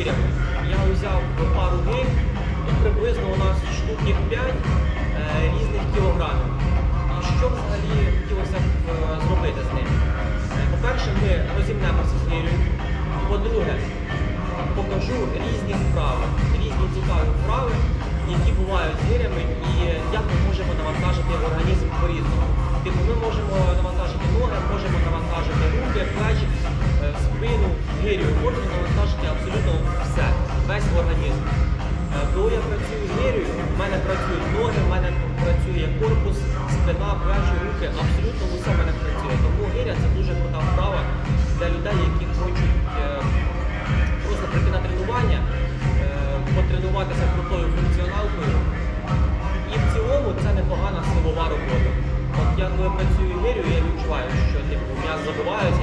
гирями. Я взяв пару гир, і приблизно у нас штуки 5 е, різних кілограмів. І що взагалі хотілося б е, зробити з ними? Е, По-перше, ми розімнемося з гирою. По-друге, покажу різні вправи, різні цікаві вправи, які бувають з гирями працюють ноги, в мене працює корпус, спина, плечі, руки, абсолютно усе в мене працює. Тому гиря це дуже крута вправа для людей, які хочуть е, просто прийти на тренування, е, потренуватися крутою функціоналкою. І в цілому це непогана силова робота. От я коли працюю гирю, я відчуваю, що типу, я стомлююсь,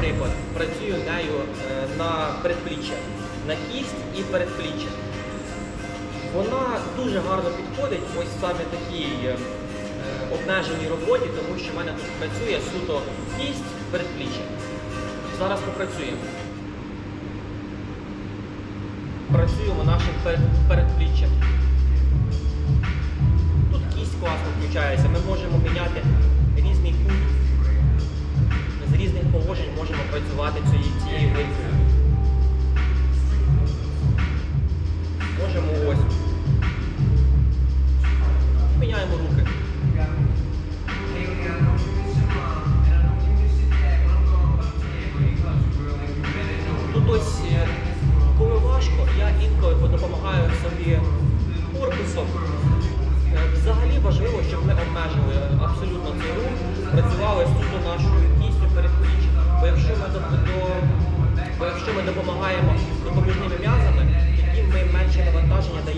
наприклад, працюю нею е, на передпліччя, на кість і передпліччя. Вона дуже гарно підходить ось саме такій е, обмеженій роботі, тому що в мене тут працює суто кість, передпліччя. Зараз попрацюємо. Працюємо нашим передпліччям. Тут кість класно включається. Ми можемо міняти положень можемо працювати цією цією гиркою. Можемо ось. Міняємо руки.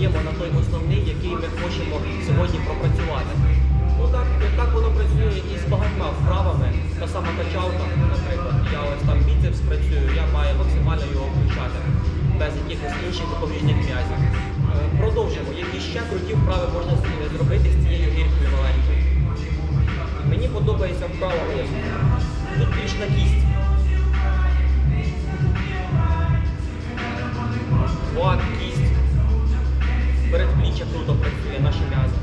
Даємо на той основний, який ми хочемо сьогодні пропрацювати. Ну так, так воно працює і з багатьма вправами. Та сама качалка, наприклад, я ось там біцепс працюю, я маю максимально його включати без якихось інших допоміжних м'язів. Е, Продовжимо. Які ще круті вправи можна зробити з цією гіркою маленькою? Мені подобається вправа ось. Тут більш на кість. Кість. Передпліччя круто працює, наші м'язи.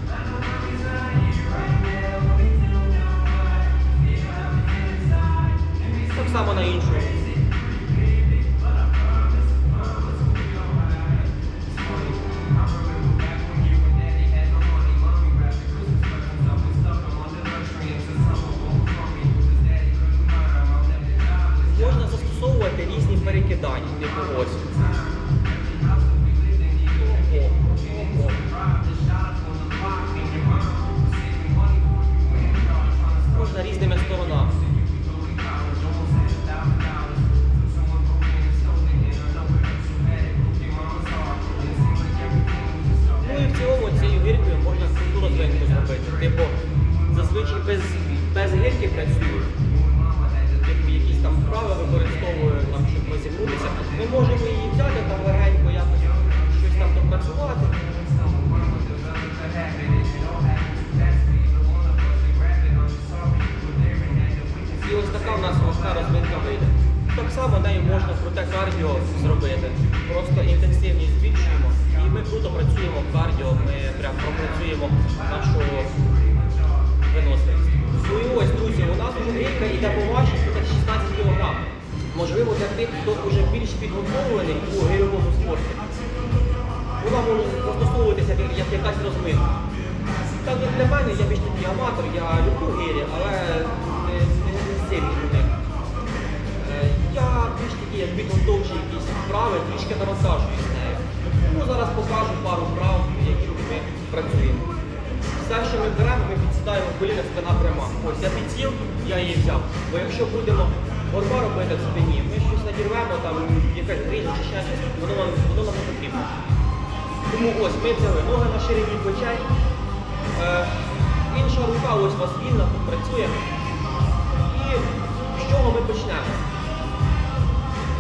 Так само на іншу. Вже грійка йде по 16 кг. Можливо, для тих, хто вже більш підготовлений у гирьовому спорті. Вона може застосовуватися як, як якась розминка. Так для мене, я більш такий аматор, я люблю гирі, але не, не, не сильний у них. Я більш такі як підготовчі якісь вправи, трішки навантажуюсь з нею. Ну, зараз покажу пару вправ, які ми працюємо. Все, що ми беремо, ми підсідаємо коліна спина пряма. Ось я я її взяв. Бо якщо будемо горба робити в спині. Ми щось надірвемо, там якась грижа чи ще щось, воно нам, воно нам не потрібно. Тому ось ми взяли ноги на ширині плечей. Е, інша рука ось у вас вільна, тут працює. І з чого ми почнемо?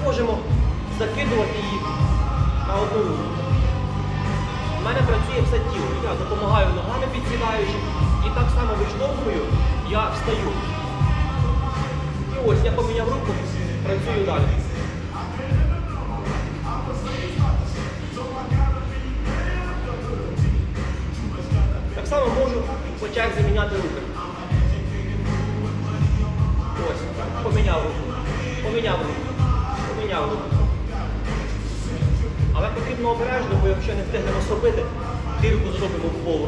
Можемо закидувати її на одну руку. У мене працює все тіло. Я допомагаю ногами підсідаючи і так само виштовхую, я встаю. І ось я поміняв руку, працюю далі. Так само можу почати заміняти руки. Ось, поміняв руку, поміняв руку, поміняв руку. Але потрібно обережно, бо якщо не встигнемо зробити, дірку зробимо в полу.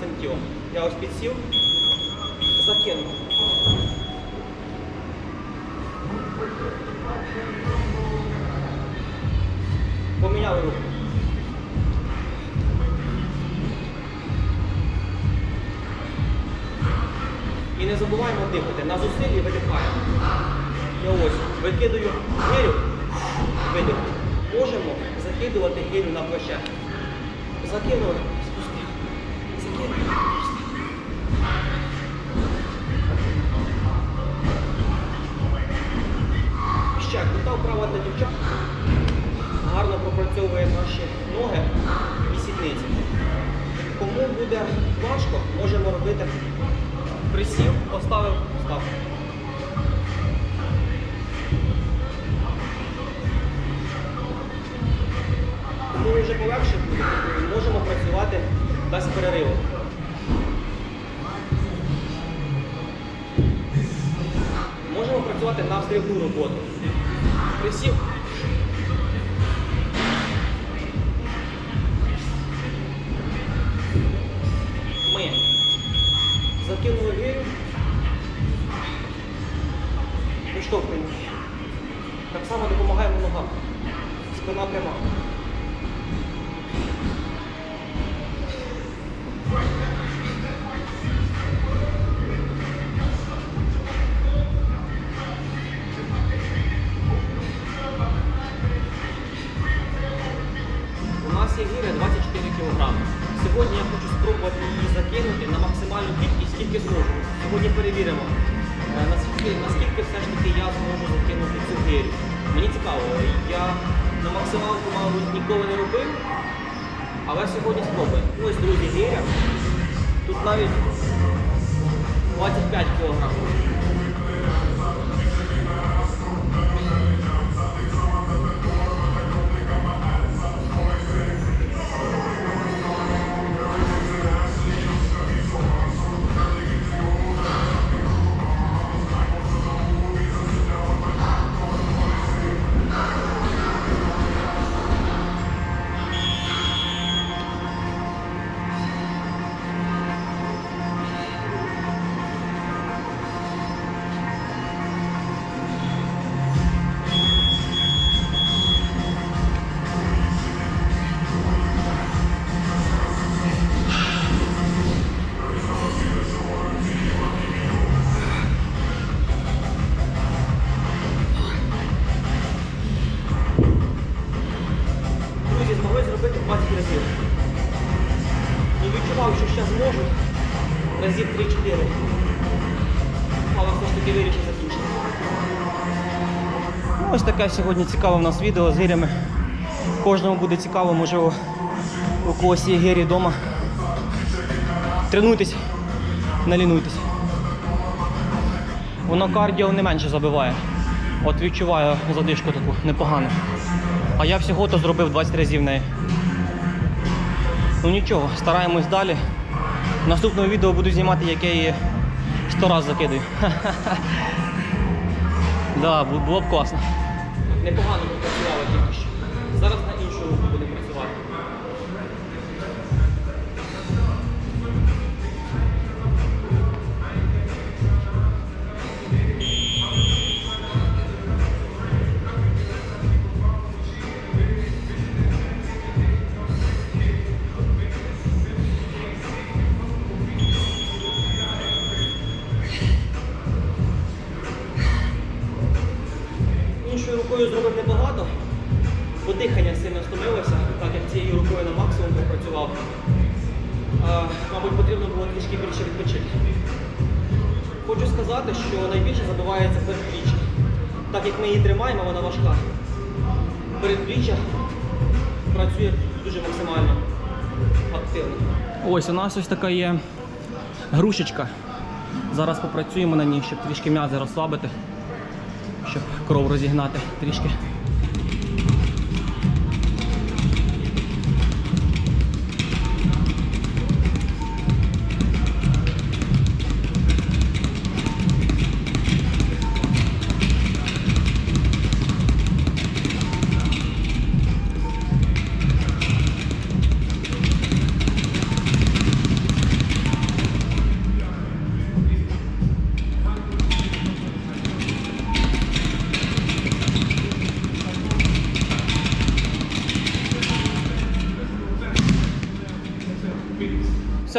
Допомагаємо. Я ось підсів, закинув. Поміняли руку. І не забуваємо дихати. На зусиллі видихаємо. Я ось викидаю гирю, видих. Можемо закидувати гирю на плече. Закинули. Ще крута вправа для дівчат. Гарно пропрацьовує наші ноги і сідниці. Кому буде важко, можемо робити присів, поставив, став. Кому вже полегше можемо працювати без перериву. Можемо працювати на взривну роботу. Ми я на максималку, мабуть, ніколи не робив, але сьогодні спробую. Ось, друзі, гіря. Тут навіть 25 кг. Разів 3-4. Але все ж таки вирішив закінчити. Ну, ось таке сьогодні цікаве в нас відео з гирями. Кожному буде цікаво, можливо, у когось є гирі вдома. Тренуйтесь, не лінуйтесь. Воно кардіо не менше забиває. От відчуваю задишку таку непогану. А я всього то зробив 20 разів в неї. Ну нічого, стараємось далі. В наступному відео буду знімати, яке я її 100 раз закидаю. Да, було б класно. Непогано попрацювали тільки що. Бо дихання сильно стомилося, так як цією рукою на максимум попрацював. Мабуть, потрібно було трішки більше відпочити. Хочу сказати, що найбільше забивається передпліччя. Так як ми її тримаємо, вона важка. Передпліччя працює дуже максимально активно. Ось у нас ось така є грушечка. Зараз попрацюємо на ній, щоб трішки м'язи розслабити, щоб кров розігнати трішки.